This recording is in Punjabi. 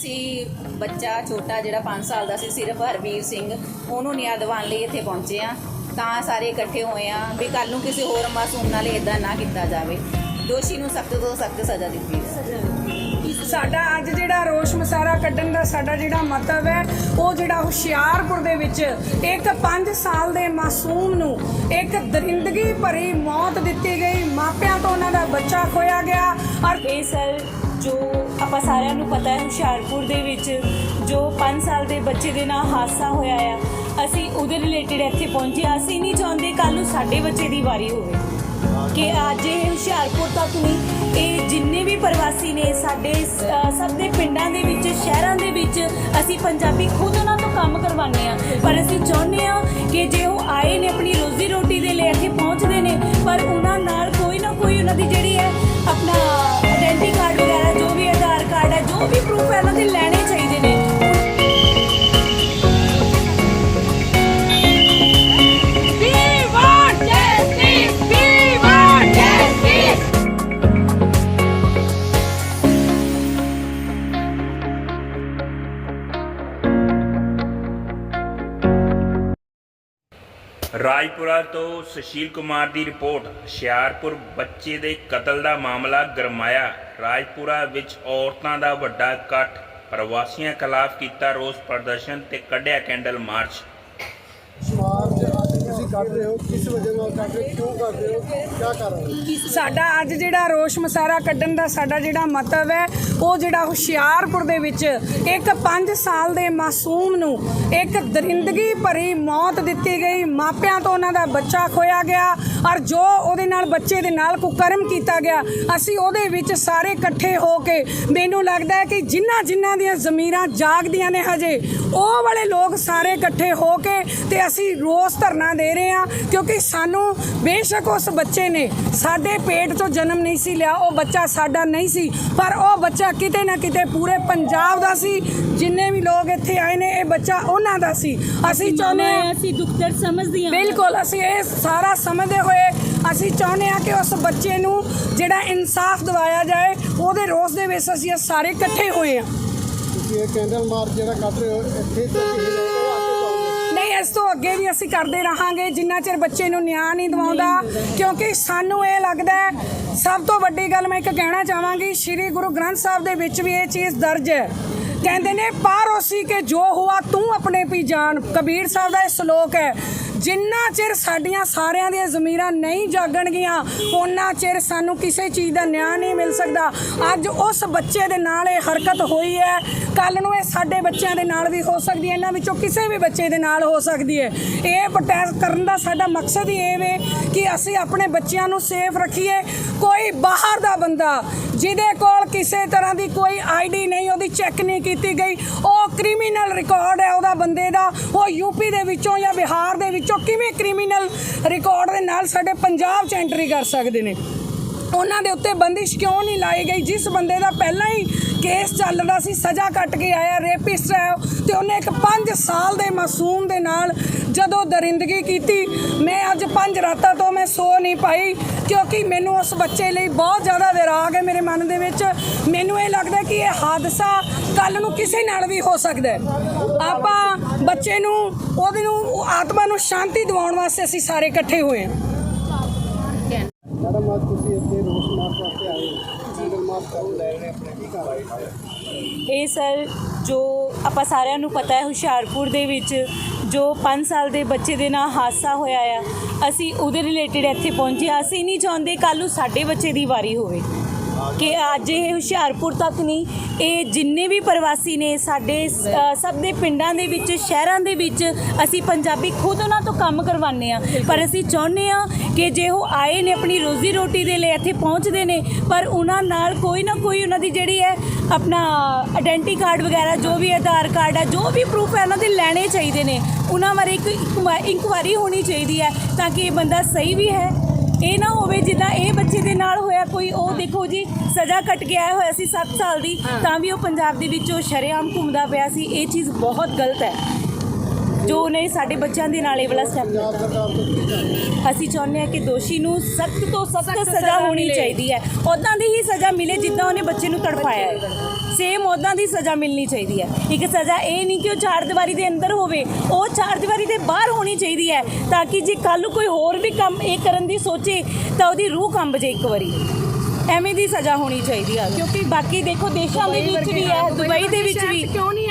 ਅਸੀਂ ਬੱਚਾ ਛੋਟਾ ਜਿਹੜਾ 5 ਸਾਲ ਦਾ ਸੀ ਸਿਰਫ ਹਰਵੀਰ ਸਿੰਘ ਉਹਨੂੰ ਨਿਆਂ ਦਿਵਾਉਣ ਲਈ ਇੱਥੇ ਪਹੁੰਚੇ ਆ ਤਾਂ ਸਾਰੇ ਇਕੱਠੇ ਹੋਏ ਆ ਵੀ ਕੱਲ ਨੂੰ ਕਿਸੇ ਹੋਰ ਮਾਸੂਮ ਨਾਲ ਇਦਾਂ ਨਾ ਕੀਤਾ ਜਾਵੇ। ਦੋਸ਼ੀ ਨੂੰ ਸਖਤ ਤੋਂ ਸਖਤ ਸਜ਼ਾ ਦਿੱਤੀ ਜਾਵੇ। ਸਾਡਾ ਅੱਜ ਜਿਹੜਾ ਰੋਸ਼ ਮਸਾਰਾ ਕੱਢਣ ਦਾ ਸਾਡਾ ਜਿਹੜਾ ਮਤਲਬ ਹੈ ਉਹ ਜਿਹੜਾ ਹੁਸ਼ਿਆਰਪੁਰ ਦੇ ਵਿੱਚ ਇੱਕ 5 ਸਾਲ ਦੇ ਮਾਸੂਮ ਨੂੰ ਇੱਕ ਦਰਿੰਦਗੀ ਭਰੀ ਮੌਤ ਦਿੱਤੀ ਗਈ। ਮਾਪਿਆਂ ਤੋਂ ਉਹਨਾਂ ਦਾ ਬੱਚਾ ਖੋਇਆ ਗਿਆ। ਔਰ ਇਹ ਸਰ ਜੋ ਆਪਾਂ ਸਾਰਿਆਂ ਨੂੰ ਪਤਾ ਹੈ ਹੁਸ਼ਿਆਰਪੁਰ ਦੇ ਵਿੱਚ ਜੋ 5 ਸਾਲ ਦੇ ਬੱਚੇ ਦੇ ਨਾਲ ਹਾਦਸਾ ਹੋਇਆ ਆ, ਅਸੀਂ ਉਹਦੇ ਰਿਲੇਟਡ ਇੱਥੇ ਪਹੁੰਚੇ ਅਸੀਂ ਨਹੀਂ ਚਾਹੁੰਦੇ ਕੱਲ ਨੂੰ ਸਾਡੇ ਬੱਚੇ ਦੀ ਵਾਰੀ ਹੋਵੇ। ਕਿ ਅੱਜ ਇਹ ਹੁਸ਼ਿਆਰਪੁਰ ਤੱਕ ਨਹੀਂ, ਇਹ ਜਿੰਨੇ ਵੀ ਪ੍ਰਵਾਸੀ ਨੇ, ਸਾਡੇ ਸਭ ਦੇ ਪਿੰਡਾਂ ਦੇ ਵਿੱਚ, ਸ਼ਹਿਰਾਂ ਦੇ ਵਿੱਚ, ਅਸੀਂ ਪੰਜਾਬੀ ਖੁਦ ਉਹਨਾਂ ਤੋਂ ਕੰਮ ਕਰਵਾਉਂਦੇ ਆ ਪਰ ਅਸੀਂ ਚਾਹੁੰਦੇ ਆ ਕਿ ਜੇ ਉਹ ਆਏ ਨੇ ਆਪਣੀ ਰੋਜ਼ੀ ਰੋਟੀ ਦੇ ਲਈ, ਇੱਥੇ ਪਹੁੰਚਦੇ ਨੇ, ਪਰ ਉਹਨਾਂ ਨਾਲ ਕੋਈ ਨਾ ਕੋਈ ਉਹਨਾਂ ਦੀ ਜਿਹੜੀ ਹੈ, ਆਪਣਾ ਜੋ ਰਾਜਪੁਰਾ ਤੋਂ ਸੁਸ਼ੀਲ ਕੁਮਾਰ ਦੀ ਰਿਪੋਰਟ। ਹੁਸ਼ਿਆਰਪੁਰ ਬੱਚੇ ਦੇ ਕਤਲ ਦਾ ਮਾਮਲਾ ਗਰਮਾਇਆ। ਰਾਜਪੁਰਾ ਵਿੱਚ ਔਰਤਾਂ ਦਾ ਵੱਡਾ ਇਕੱਠ। ਪ੍ਰਵਾਸੀਆਂ ਖਿਲਾਫ ਕੀਤਾ ਰੋਸ ਪ੍ਰਦਰਸ਼ਨ ਤੇ ਕੱਢਿਆ ਕੈਂਡਲ ਮਾਰਚ। ਕੱਢ ਰਹੇ ਹੋ? ਕਿਸ ਵਜ੍ਹਾ ਨਾਲ ਕੱਢ ਰਹੇ ਹੋ? ਕਿਉਂ ਕਰ ਰਹੇ ਹੋ? ਕੀ ਕਰ ਰਹੇ ਹੋ? ਸਾਡਾ ਅੱਜ ਜਿਹੜਾ ਰੋਸ਼ ਮਸਾਰਾ ਕੱਢਣ ਦਾ ਸਾਡਾ ਜਿਹੜਾ ਮਤਲਬ ਹੈ, ਉਹ ਜਿਹੜਾ ਹੁਸ਼ਿਆਰਪੁਰ ਦੇ ਵਿੱਚ ਇੱਕ 5 ਸਾਲ ਦੇ ਮਾਸੂਮ ਨੂੰ ਇੱਕ ਦਰਿੰਦਗੀ ਭਰੀ ਮੌਤ ਦਿੱਤੀ ਗਈ। ਮਾਪਿਆਂ ਤੋਂ ਉਹਨਾਂ ਦਾ ਬੱਚਾ ਖੋਇਆ ਗਿਆ ਔਰ ਜੋ ਉਹਦੇ ਨਾਲ ਬੱਚੇ ਦੇ ਨਾਲ ਕੁਕਰਮ ਕੀਤਾ ਗਿਆ, ਅਸੀਂ ਉਹਦੇ ਵਿੱਚ ਸਾਰੇ ਇਕੱਠੇ ਹੋ ਕੇ ਮੈਨੂੰ ਲੱਗਦਾ ਹੈ ਕਿ ਜਿਨ੍ਹਾਂ ਜਿਨ੍ਹਾਂ ਦੀਆਂ ਜ਼ਮੀਰਾਂ ਜਾਗਦੀਆਂ ਨੇ ਹਜੇ, ਉਹ ਵਾਲੇ ਲੋਕ ਸਾਰੇ ਇਕੱਠੇ ਹੋ ਕੇ ਤੇ ਅਸੀਂ ਰੋਸ ਧਰਨਾ ਦੇ ਰਹੇ ਹਾਂ ਕਿਉਂਕਿ ਸਾਨੂੰ ਬੇਸ਼ੱਕ ਉਸ ਬੱਚੇ ਨੇ ਸਾਡੇ ਪੇਟ ਤੋਂ ਜਨਮ ਨਹੀਂ ਸੀ ਲਿਆ ਉਹ ਬੱਚਾ ਸਾਡਾ ਨਹੀਂ ਸੀ ਪਰ ਉਹ ਬੱਚਾ ਕਿਤੇ ਨਾ ਕਿਤੇ ਪੂਰੇ ਪੰਜਾਬ ਦਾ ਸੀ ਜਿੰਨੇ ਵੀ ਲੋਕ ਇੱਥੇ ਆਏ ਨੇ ਇਹ ਬੱਚਾ ਉਹਨਾਂ ਦਾ ਸੀ। ਅਸੀਂ ਚਾਹੁੰਦੇ ਹਾਂ ਅਸੀਂ ਦੁੱਖ ਦਰਦ ਸਮਝਦੇ ਹਾਂ। ਬਿਲਕੁਲ ਅਸੀਂ ਇਹ ਸਾਰਾ ਸਮਝਦੇ ਹੋਏ ਅਸੀਂ ਚਾਹੁੰਦੇ ਹਾਂ ਕਿ ਉਸ ਬੱਚੇ ਨੂੰ ਜਿਹੜਾ ਇਨਸਾਫ ਦਿਵਾਇਆ ਜਾਏ ਉਹਦੇ ਰੋਸ ਦੇ ਵਿੱਚ ਅਸੀਂ ਸਾਰੇ ਇਕੱਠੇ ਹੋਏ ਹਾਂ। ਤੁਸੀਂ ਇਹ ਕੈਂਡਲ ਮਾਰਚ ਜਿਹੜਾ ਕੱਢ ਰਹੇ ਹੋ ਇੱਥੇ ਤੋਂ ਕਿਸੇ ਨੇ ਉਹ ਅੱਗੇ ਜਾਓਗੇ ਨਹੀਂ ਇਸ ਤੋਂ ਅੱਗੇ ਵੀ ਅਸੀਂ ਕਰਦੇ ਰਹਾਂਗੇ, ਜਿੰਨਾ ਚਿਰ ਬੱਚੇ ਨੂੰ ਨਿਆਂ ਨਹੀਂ ਦਿਵਾਉਂਦਾ, ਕਿਉਂਕਿ ਸਾਨੂੰ ਇਹ ਲੱਗਦਾ ਹੈ, ਸਭ ਤੋਂ ਵੱਡੀ ਗੱਲ ਮੈਂ ਇੱਕ ਕਹਿਣਾ ਚਾਹਾਂਗੀ, ਸ੍ਰੀ ਗੁਰੂ ਗ੍ਰੰਥ ਸਾਹਿਬ ਦੇ ਵਿੱਚ ਵੀ ਇਹ ਚੀਜ਼ ਦਰਜ ਹੈ। ਕਹਿੰਦੇ ਨੇ, ਪਾਰੋਸੀ ਕੇ ਜੋ ਹੁਆ, ਤੂੰ ਆਪਣੇ ਪੀ ਜਾਣ ਕਬੀਰ ਸਾਹਿਬ ਦਾ ਇਹ ਸ਼ਲੋਕ ਹੈ ਜਿੰਨਾ ਚਿਰ ਸਾਡੀਆਂ ਸਾਰਿਆਂ ਦੀਆਂ ਜ਼ਮੀਰਾਂ ਨਹੀਂ ਜਾਗਣਗੀਆਂ ਉਹਨਾਂ ਚਿਰ ਸਾਨੂੰ ਕਿਸੇ ਚੀਜ਼ ਦਾ ਨਿਆਂ ਨਹੀਂ ਮਿਲ ਸਕਦਾ। ਅੱਜ ਉਸ ਬੱਚੇ ਦੇ ਨਾਲ ਇਹ ਹਰਕਤ ਹੋਈ ਹੈ। ਕੱਲ ਨੂੰ ਇਹ ਸਾਡੇ ਬੱਚਿਆਂ ਦੇ ਨਾਲ ਵੀ ਹੋ ਸਕਦੀ ਹੈ, ਇਹਨਾਂ ਵਿੱਚੋਂ ਕਿਸੇ ਵੀ ਬੱਚੇ ਦੇ ਨਾਲ ਹੋ ਸਕਦੀ ਹੈ। ਇਹ ਪ੍ਰੋਟੈਸਟ ਕਰਨ ਦਾ ਸਾਡਾ ਮਕਸਦ ਹੀ ਇਹ ਵੇ ਕਿ ਅਸੀਂ ਆਪਣੇ ਬੱਚਿਆਂ ਨੂੰ ਸੇਫ ਰੱਖੀਏ। ਕੋਈ ਬਾਹਰ ਦਾ ਬੰਦਾ ਜਿਹਦੇ ਕੋਲ ਕਿਸੇ ਤਰ੍ਹਾਂ ਦੀ ਕੋਈ ਆਈਡੀ ਨਹੀਂ ਉਹਦੀ ਚੈੱਕ ਨਹੀਂ ਕੀਤੀ ਗਈ। ਉਹ ਕ੍ਰਿਮੀਨਲ ਰਿਕਾਰਡ ਹੈ ਉਹਦਾ ਬੰਦੇ ਦਾ। ਉਹ ਯੂਪੀ ਦੇ ਵਿੱਚੋਂ ਜਾਂ ਬਿਹਾਰ ਦੇ ਵਿੱਚੋਂ ਕਿਵੇਂ ਕ੍ਰਿਮੀਨਲ ਰਿਕਾਰਡ ਦੇ ਨਾਲ ਸਾਡੇ ਪੰਜਾਬ 'ਚ ਐਂਟਰੀ ਕਰ ਸਕਦੇ ਨੇ? ਉਹਨਾਂ ਦੇ ਉੱਤੇ ਬੰਦਿਸ਼ ਕਿਉਂ ਨਹੀਂ ਲਾਈ ਗਈ? ਜਿਸ ਬੰਦੇ ਦਾ ਪਹਿਲਾਂ ਹੀ ਕੇਸ ਚੱਲ ਰਿਹਾ ਸੀ ਸਜ਼ਾ ਕੱਟ ਕੇ ਆਇਆ ਰੇਪਿਸਟ ਹੈ ਉਹ, ਤੇ ਉਹਨੇ ਇੱਕ 5 ਸਾਲ ਦੇ ਮਾਸੂਮ ਦੇ ਨਾਲ ਜਦੋਂ ਦਰਿੰਦਗੀ ਕੀਤੀ ਮੈਂ ਅੱਜ ਪੰਜ ਰਾਤਾਂ ਤੋਂ ਮੈਂ ਸੋ ਨਹੀਂ ਪਾਈ ਕਿਉਂਕਿ ਮੈਨੂੰ ਉਸ ਬੱਚੇ ਲਈ ਬਹੁਤ ਜ਼ਿਆਦਾ ਵਿਰਾਗ ਹੈ ਮੇਰੇ ਮਨ ਦੇ ਵਿੱਚ ਮੈਨੂੰ ਇਹ ਲੱਗਦਾ ਕਿ ਇਹ ਹਾਦਸਾ ਕੱਲ ਨੂੰ ਕਿਸੇ ਨਾਲ ਵੀ ਹੋ ਸਕਦਾ ਹੈ। ਆਪਾਂ ਬੱਚੇ ਨੂੰ ਉਹਦੇ ਨੂੰ ਆਤਮਾ ਨੂੰ ਸ਼ਾਂਤੀ ਦਿਵਾਉਣ ਵਾਸਤੇ ਅਸੀਂ ਸਾਰੇ ਇਕੱਠੇ ਹੋਏ ਹਾਂ। ਮੈਡਮ ਅੱਜ ਤੁਸੀਂ ਇੱਥੇ ਰੋਸ ਮਾਰਚ ਵਾਸਤੇ ਆਏ ਹੋ। ਕੈਂਡਲ ਮਾਰਚ ਕਰ ਲੈ ਰਹੇ ਆਪਣੇ ਕੀ ਕਰ ਰਹੇ ਹੋ? ਇਹ ਸਰ ਜੋ ਆਪਾਂ ਸਾਰਿਆਂ ਨੂੰ ਪਤਾ ਹੈ ਹੁਸ਼ਿਆਰਪੁਰ ਦੇ ਵਿੱਚ ਜੋ 5 ਸਾਲ ਦੇ ਬੱਚੇ ਦੇ ਨਾਲ ਹਾਦਸਾ ਹੋਇਆ ਆ ਅਸੀਂ ਉਹਦੇ ਰਿਲੇਟਡ ਇੱਥੇ ਪਹੁੰਚੇ। ਅਸੀਂ ਨਹੀਂ ਚਾਹੁੰਦੇ ਕੱਲ ਨੂੰ ਸਾਡੇ ਬੱਚੇ ਦੀ ਵਾਰੀ ਹੋਵੇ। ਕਿ ਅੱਜ ਇਹ ਹੁਸ਼ਿਆਰਪੁਰ ਤੱਕ ਨਹੀਂ, ਇਹ ਜਿੰਨੇ ਵੀ ਪ੍ਰਵਾਸੀ ਨੇ ਸਾਡੇ ਸਭ ਦੇ ਪਿੰਡਾਂ ਦੇ ਵਿੱਚ, ਸ਼ਹਿਰਾਂ ਦੇ ਵਿੱਚ, ਅਸੀਂ ਪੰਜਾਬੀ ਖੁਦ ਉਹਨਾਂ ਤੋਂ ਕੰਮ ਕਰਵਾਉਂਦੇ ਆ ਪਰ ਅਸੀਂ ਚਾਹੁੰਦੇ ਆ ਕਿ ਜੇ ਉਹ ਆਏ ਨੇ ਆਪਣੀ ਰੋਜ਼ੀ ਰੋਟੀ ਦੇ ਲਈ, ਇੱਥੇ ਪਹੁੰਚਦੇ ਨੇ, ਪਰ ਉਹਨਾਂ ਨਾਲ ਕੋਈ ਨਾ ਕੋਈ ਉਹਨਾਂ ਦੀ ਜਿਹੜੀ ਹੈ, ਆਪਣਾ ਆਇਡੈਂਟੀ ਕਾਰਡ ਵਗੈਰਾ, ਜੋ ਵੀ ਆਧਾਰ ਕਾਰਡ ਹੈ ਜੋ ਵੀ ਪ੍ਰੂਫ ਹੈ, ਉਹਨਾਂ ਦੇ ਲੈਣੇ ਚਾਹੀਦੇ ਨੇ। ਉਹਨਾਂ ਬਾਰੇ ਇੱਕ ਇਨਕੁਆਇਰੀ ਹੋਣੀ ਚਾਹੀਦੀ ਹੈ ਤਾਂ ਕਿ ਇਹ ਬੰਦਾ ਸਹੀ ਵੀ ਹੈ। ਇਹ ਨਾ ਹੋਵੇ ਜਿੱਦਾਂ ਇਹ ਬੱਚੇ ਦੇ ਨਾਲ ਹੋਇਆ ਕੋਈ ਉਹ ਦੇਖੋ ਜੀ ਸਜ਼ਾ ਕੱਟ ਕੇ ਆਇਆ ਹੋਇਆ ਸੀ 7 ਸਾਲ ਦੀ ਤਾਂ ਵੀ ਉਹ ਪੰਜਾਬ ਦੇ ਵਿੱਚੋਂ ਸ਼ਰੇਆਮ ਘੁੰਮਦਾ ਪਿਆ ਸੀ। ਇਹ ਚੀਜ਼ ਬਹੁਤ ਗਲਤ ਹੈ। ਜੋ ਉਹਨੇ ਸਾਡੇ ਬੱਚਿਆਂ ਦੇ ਨਾਲ ਇਹ ਵਾਲਾ ਸਟੈਪ ਹੋ। ਅਸੀਂ ਚਾਹੁੰਦੇ ਹਾਂ ਕਿ ਦੋਸ਼ੀ ਨੂੰ ਸਖਤ ਤੋਂ ਸਖਤ ਸਜ਼ਾ ਹੋਣੀ ਚਾਹੀਦੀ ਹੈ। ਉਦਾਂ ਦੀ ਹੀ ਸਜ਼ਾ ਮਿਲੇ ਜਿੱਦਾਂ ਉਹਨੇ ਬੱਚੇ ਨੂੰ ਤੜਫਾਇਆ ਹੈ। ਸੇਮ ਉਦਾਂ ਦੀ ਸਜ਼ਾ ਮਿਲਣੀ ਚਾਹੀਦੀ ਹੈ। ਇੱਕ ਸਜ਼ਾ ਇਹ ਨਹੀਂ ਕਿ ਉਹ ਚਾਰ ਦੀਵਾਰੀ ਦੇ ਅੰਦਰ ਹੋਵੇ ਉਹ ਚਾਰ ਦੀਵਾਰੀ ਦੇ ਬਾਹਰ ਹੋਣੀ ਚਾਹੀਦੀ ਹੈ ਤਾਂ ਕਿ ਜੇ ਕੱਲ ਨੂੰ ਕੋਈ ਹੋਰ ਵੀ ਕੰਮ ਇਹ ਕਰਨ ਦੀ ਸੋਚੇ ਤਾਂ ਉਹਦੀ ਰੂਹ ਕੰਬ ਜੇ ਇੱਕ ਵਾਰੀ। ਐਵੇਂ ਦੀ ਸਜ਼ਾ ਹੋਣੀ ਚਾਹੀਦੀ ਹੈ ਕਿਉਂਕਿ ਬਾਕੀ ਦੇਖੋ ਦੇਸ਼ਾਂ ਦੇ ਵਿੱਚ ਵੀ ਹੈ ਦੁਬਈ ਦੇ ਵਿੱਚ ਵੀ ਕਿਉਂ ਨਹੀਂ